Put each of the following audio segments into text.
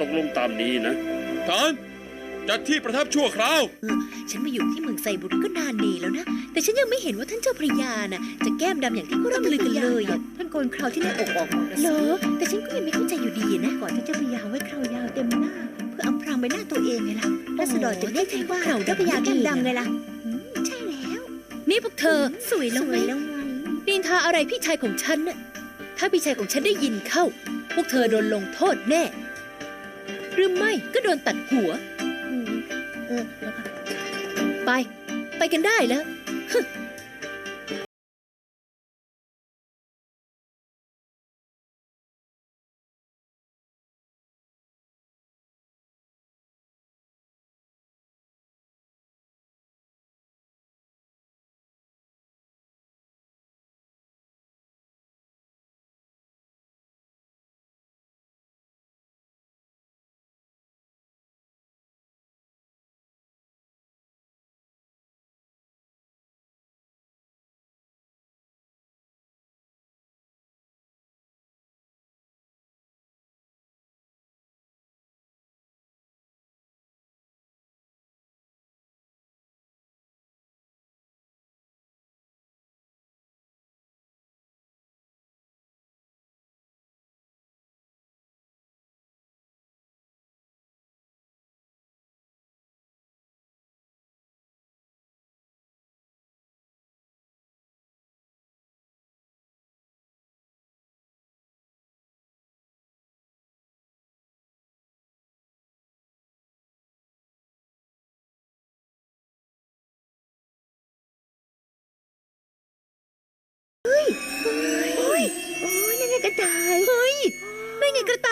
ตกลงตามนี้นะทานจัดที่ประทับชั่วคราว เออฉันมาอยู่ที่เมืองไซบุรีก็นานดีแล้วนะ แต่ฉันยังไม่เห็นว่าท่านเจ้าพระยาน่ะจะแก้มดำอย่างที่เขาร่ำลือกันเลยอะท่านโกนเคราวที่หน้าอกออกหมดนะเหรสิอแต่ฉันก็ยังไม่เข้าใจอยู่ดีนะก่อนท่านเจ้าพระยาไว้เคราวยาวเต็มหน้า เพื่ออำพรางใบหน้าตัวเองไงล่ะราษฎรจะเรียกท่านว่าเคราเจ้าพระยาแก้มดำไงล่ะอืมใช่แล้วนี่พวกเธอ สวยแล้วสไหมวยแล้วไงนินทาอะไรพี่ชายของฉันน่ะถ้าพี่ชายของฉันได้ยินเข้า พวกเธอโดนลงโทษแน่ห รือไม่ก็โดนตัดหัวอืมเออแล้วก็ไป ไปกันได้แล้ว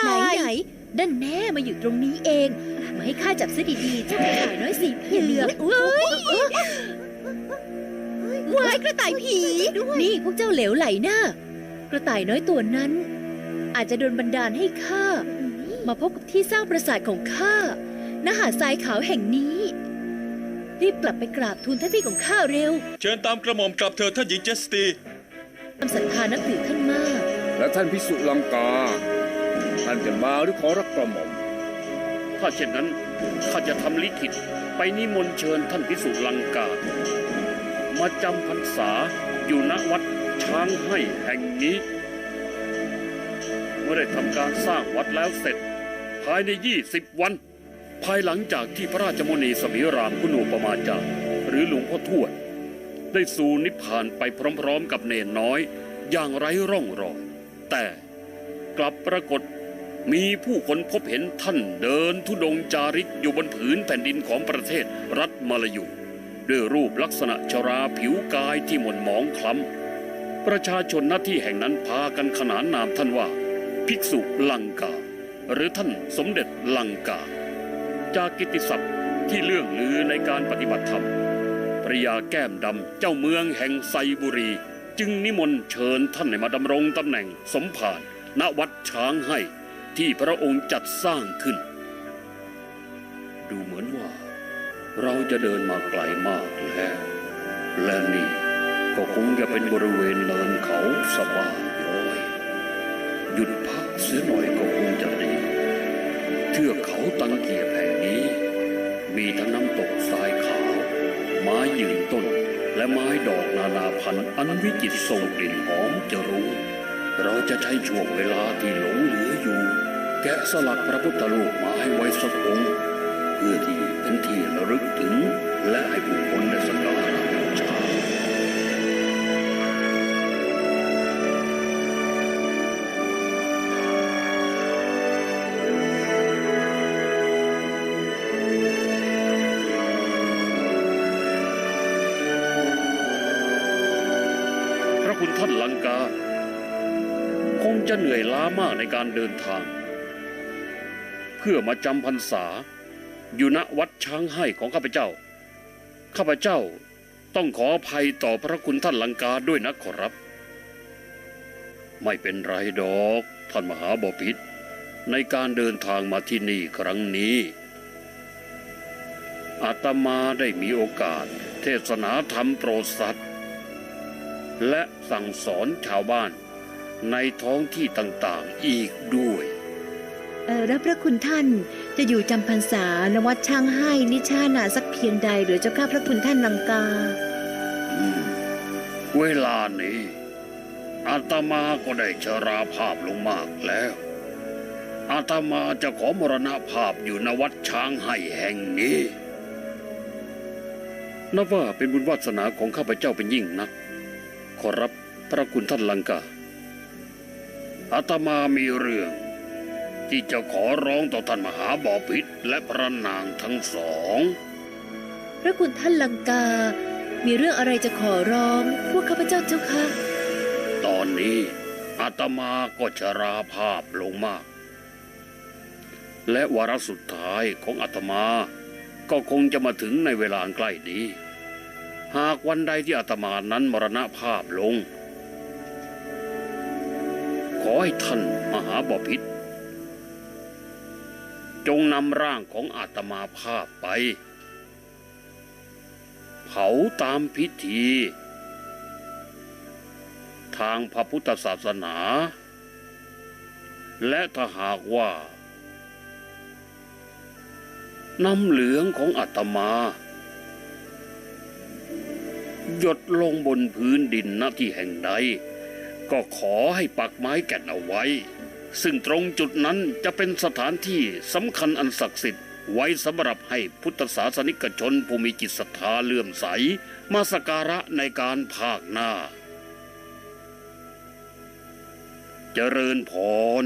ไงกระต่ายไหนนั่นแน่มาอยู่ตรงนี้เอง มาให้ข้าจับซะดีๆเจ้ากระต่ายน้อยสีเผือกเฮ้ยวายกระต่ายผี นี่พวกเจ้าเหลวไหลหน้ากระต่ายน้อยตัวนั้น อาจจะโดนบันดาลให้ข้ามาพบกับที่สร้างปราสาทของข้าณหาดทรายขาวแห่งนี้ รีบกลับไปกราบทูลท่านพี่ของข้าเร็ว เชิญตามกระหม่อมกลับเถิดท่านหญิงเจสตีความศรัทธานับถือท่านมาก และท่านพิสุลังกา ท่านจะมาหรือขอรับกระหม่อม ถ้าเช่นนั้นข้าจะทำลิขิตไปนิมนต์เชิญท่านพิสุลังกา มาจำพรรษาอยู่ณวัดช้างให้แห่งนี้ เมื่อได้ทำการสร้างวัดแล้วเสร็จ ภายใน20วัน ภายหลังจากที่พระราชมณีสมิรามคุณูปมาจารย์หรือหลวงพ่อทวด ได้สู่นิพพานไปพร้อมๆกับเนนน้อย อย่างไร้ร่องรอย แต่กลับปรากฏ มีผู้คนพบเห็นท่านเดินทุดงจาริกอยู่บนผืนแผ่นดินของประเทศรัฐมาลายูด้วยรูปลักษณะชราผิวกายที่หม่นหมองคล้ำ ประชาชนหน้าที่แห่งนั้นพากันขนานนามท่านว่า ภิกษุลังกา หรือท่านสมเด็จลังกา จากกิติศัพท์ที่เลื่องลือในการปฏิบัติธรรมพระยาแก้มดำเจ้าเมืองแห่งไซบุรี จึงนิมนต์เชิญท่านให้มาดำรงตำแหน่งสมภารณวัดช้างให้ ที่พระองค์จัดสร้างขึ้น ดูเหมือนว่า เราจะเดินมาไกลมากแล้ว และนี่ก็คงจะเป็นบริเวณเนินเขาสบายย้อยหยุดพักเสียหน่อยก็คงจะดีเทือกเขาตังเกียบแห่งนี้ มีทั้งน้ำตกทรายขาว ไม้ยืนต้น และไม้ดอกนานาพันธุ์อันวิจิตรส่งกลิ่นหอมจะรู้ เราจะใช้ช่วงเวลาที่หลงเหลืออยู่ แกะสลักพระพุทธรูปมาให้ไว้สักองค์เพื่อที่เป็นที่ระลึกถึงและให้ผู้คนได้สักการะ จะเหนื่อยล้ามากในการเดินทาง เพื่อมาจำพรรษา อยู่ณวัดช้างให้ของข้าพเจ้า ข้าพเจ้าต้องขออภัยต่อพระคุณท่านลังกาด้วยนะขอรับ ไม่เป็นไรดอกท่านมหาบพิษในการเดินทางมาที่นี่ครั้งนี้ อาตมาได้มีโอกาส เทศนาธรรมโปรดสัตว์และสั่งสอนชาวบ้าน ในท้องที่ต่างๆอีกด้วยเอ่อรับพระคุณท่านจะอยู่จำพรรษาณวัดช่างให้นิชานาสักเพียงใด หรือเจ้าข้าพระคุณท่านลังกาอืมเวลานี้อาตมาก็ได้ชราภาพลงมากแล้ว อาตมาจะขอมรณภาพอยู่ณวัดช้างให้แห่งนี้นับว่าเป็นบุญวาสนาของข้าพเจ้าเป็นยิ่งนัก ขอรับพระคุณท่านลังกา อาตมามีเรื่อง ที่จะขอร้องต่อท่านมหาบอพิษและพระนางทั้งสอง พระคุณท่านลังกา มีเรื่องอะไรจะขอร้องพวกข้าพเจ้าเจ้าค่ะ ตอนนี้อาตมาก็ชราภาพลงมาก และวาระสุดท้ายของอาตมาก็คงจะมาถึงในเวลาอันใกล้นี้ หากวันใดที่อาตมานั้นมรณภาพลง ขอให้ท่านมหาบพิษจงนำร่างของอาตมาภาพไป เผาตามพิธี ทางพระพุทธศาสนา และถ้าหากว่าน้ำเหลืองของอาตมา หยดลงบนพื้นดินณที่แห่งใด ก็ขอให้ปักไม้แก่นเอาไว้ ซึ่งตรงจุดนั้นจะเป็นสถานที่สำคัญอันศักดิ์สิทธิ์ไว้สำหรับให้พุทธศาสนิกชนผู้มีจิตศรัทธาเลื่อมใส มาสกการะในการภาคหน้า เจริญพร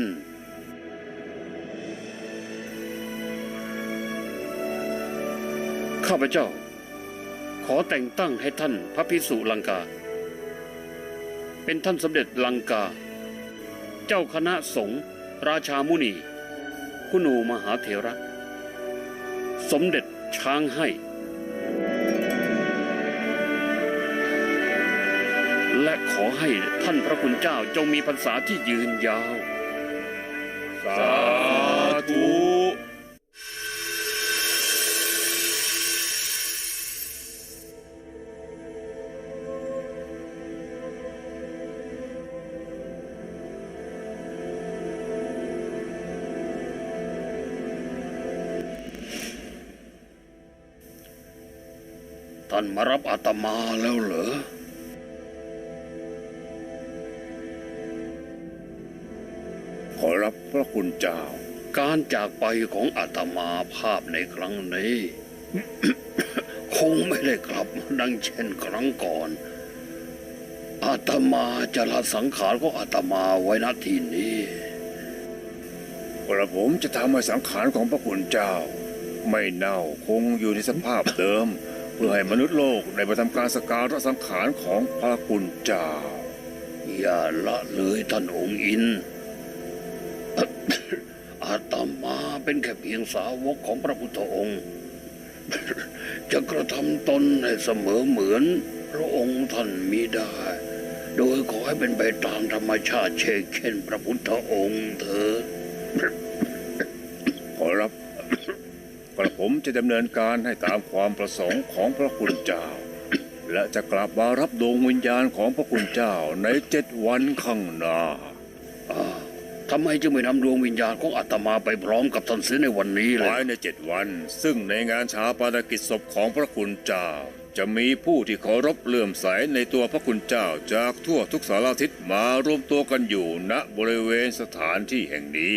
ข้าพเจ้า ขอแต่งตั้งให้ท่านพระพิสุลังกา เป็นท่านสมเด็จลังกา เจ้าคณะสงฆ์ราชามุนี คุณูมหาเถระ สมเด็จช้างให้ และขอให้ท่านพระคุณเจ้าจงมีพรรษาที่ยืนยาว สา ท่านมารับอาตมาแล้วเหรอ ขอรับพระคุณเจ้า การจากไปของอาตมาภาพในครั้งนี้ คงไม่ได้กลับดังเช่นครั้งก่อน อาตมาจะละสังขารของอาตมาไว้ณที่นี้กระผมจะทำให้สังขารของพระคุณเจ้า ไม่เน่าคงอยู่ในสภาพเดิม เพื่อให้มนุษย์โลกได้มาทำการสการะสังขารของพระคุณเจ้า อย่าละเลยท่านองค์อิน อาตมาเป็นแค่เพียงสาวกของพระพุทธองค์ จะกระทำตนให้เสมอเหมือนพระองค์ท่านมีได้ โดยขอให้เป็นไปตามธรรมชาติเช่นเช่นพระพุทธองค์เถิดขอรับ กระผมจะดำเนินการให้ตามความประสงค์ของพระคุณเจ้า และจะกลับมารับดวงวิญญาณของพระคุณเจ้าในเจ็ดวันข้างหน้าอ้าวทำไมจึงไม่นำดวงวิญญาณของอาตมาไปพร้อมกับท่านเสียในวันนี้เลยภายในเจ็ดวัน ซึ่งในงานชาปนกิจศพของพระคุณเจ้า จะมีผู้ที่เคารพเลื่อมใสในตัวพระคุณเจ้าจากทั่วทุกสารทิศมารวมตัวกันอยู่ณบริเวณสถานที่แห่งนี้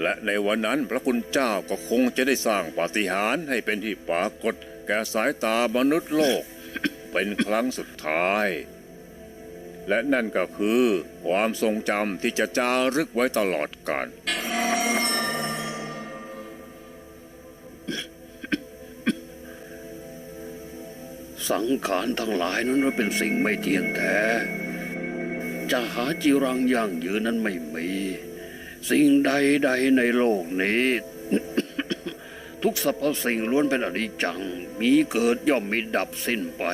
และในวันนั้นพระคุณเจ้าก็คงจะได้สร้างปาฏิหาริย์ให้เป็นที่ปรากฏแก่สายตามนุษย์โลก เป็นครั้งสุดท้าย และนั่นก็คือความทรงจำที่จะจารึกไว้ตลอดกาลสังขารทั้งหลายนั้นเป็นสิ่งไม่เที่ยงแท้จะหาจีรังยั่งยืนนั้นไม่มี สิ่งใดๆในโลกนี้ ทุกสรรพสิ่งล้วนเป็นอนิจจัง มีเกิดย่อมมีดับสิ้นไป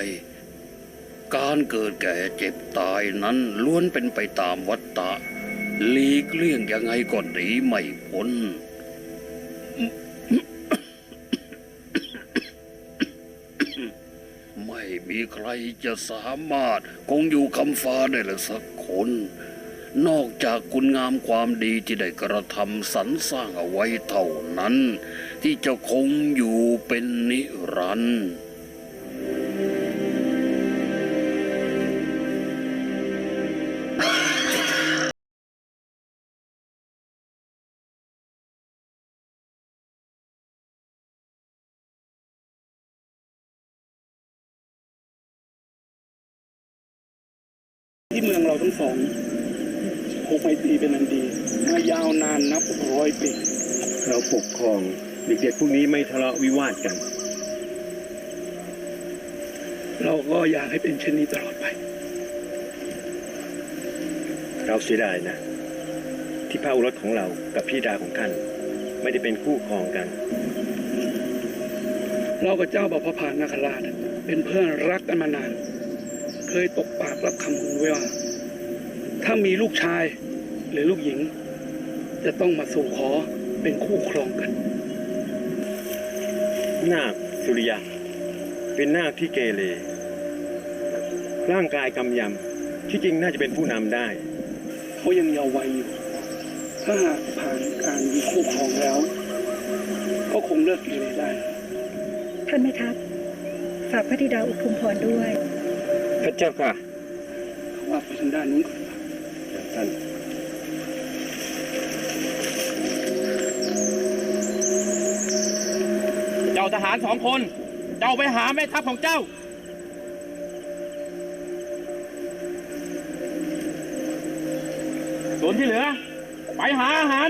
การเกิดแก่เจ็บตายนั้นล้วนเป็นไปตามวัฏฏะหลีกเลี่ยงยังไงก็หนีไม่พ้นไม่มีใครจะสามารถคงอยู่คำฟ้าได้เลยสักคน นอกจากคุณงามความดีที่ได้กระทำสรรสร้างเอาไว้เท่านั้น ที่จะคงอยู่เป็นนิรันดร์ที่เมืองเราทั้งสอง ผูกไมตรีเป็นอันดีมายาวนานนับร้อยปีเราปกครองเด็กๆพวกนี้ไม่ทะเลาะวิวาทกัน เราก็อยากให้เป็นเช่นนี้ตลอดไป เราเสียดายนะ ที่พระโอรสของเรากับพี่ดาของท่าน ไม่ได้เป็นคู่ครองกัน เรากับเจ้าบพพานาคราชเป็นเพื่อนรักกันมานาน เคยตกปากรับคำของไว้ว่า ถ้ามีลูกชายหรือลูกหญิง จะต้องมาสู่ขอเป็นคู่ครองกัน นาคสุริยะ เป็นนาคที่เกเรร่างกายกำยำที่จริงน่าจะเป็นผู้นำได้ เขายังเยาว์วัยอยู่ ถ้าหากผ่านการมีคู่ครองแล้ว ก็คงเลิกเกเรได้ ท่านแม่ทัพฝากพระธิดาอุทุมพรด้วย พระเจ้าค่ะ ว่าไปทางด้านนู้นก่อน ท่านเจ้าทหารสองคน เจ้าไปหาแม่ทัพของเจ้า ส่วนที่เหลือ ไปหาอาหาร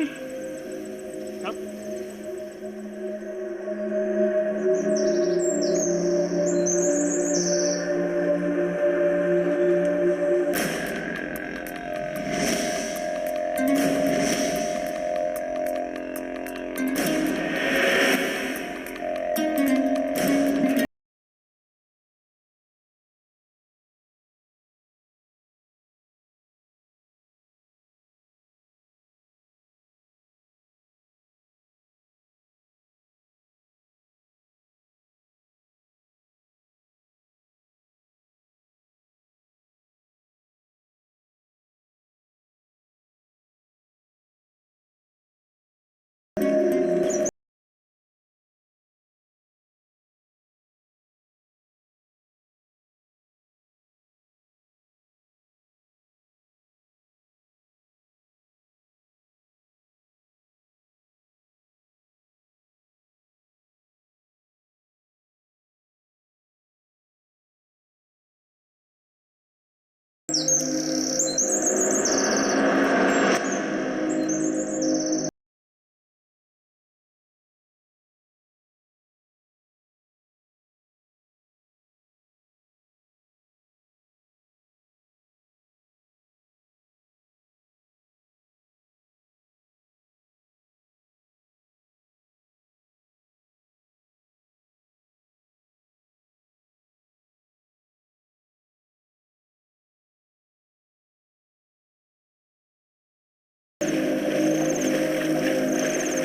พ